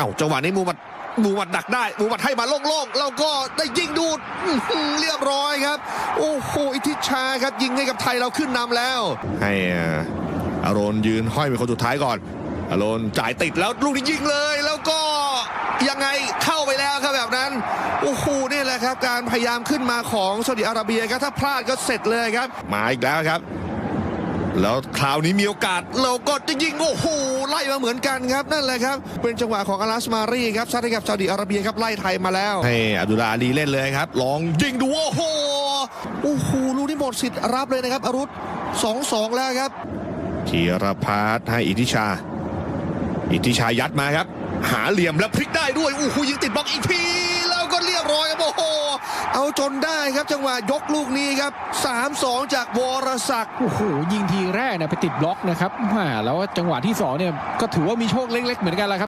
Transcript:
อ้าจังหวะนี้มูมัดมูมัดดักได้มูมัดให้มาโล่งๆแล้วก็ได้ยิงดูดเรียบร้อยครับ โอ้โหอิทธิชาครับยิงให้กับไทยเราขึ้นนำแล้ว ให้อาอารอนยืนห้อยเป็นคนสุดท้ายก่อน อารอนจ่ายติดแล้วลูกนี้ยิงเลย แล้วก็ยังไงเข้าไปแล้วครับแบบนั้นโอ้โหนี่แหละครับ การพยายามขึ้นมาของซาอุดิอาระเบียครับถ้าพลาดก็เสร็จเลยครับ มาอีกแล้วครับ แล้วคราวนี้มีโอกาสเราก็จะยิงโอ้โหไล่มาเหมือนกันครับนั่นแหละครับ เป็นจังหวะของอาลัสมารีครับซัดให้กับซาอุดิอาระเบียครับไล่ไทยมาแล้วให้อับดุลลาอาลีเล่นเลยครับ ลองยิงดูโอ้โหโอ้โหลูกนี้หมดสิทธิ์รับเลยนะครับอารุธสองสองแล้วครับธีรพัฒน์ให้อิทธิชา อิทธิชายัดมาครับ หาเหลี่ยมแล้วพลิกได้ด้วยโอ้โหยิงติดบล็อกอีกที เอาจนได้ครับจังหวะยกลูกนี้ครับ 3-2 จากวรศักดิ์โอ้โหยิงทีแรกเนี่ยไปติดบล็อกนะครับแล้วจังหวะที่สองเนี่ยก็ถือว่ามีโชคเล็ก ๆ เหมือนกันแหละครับ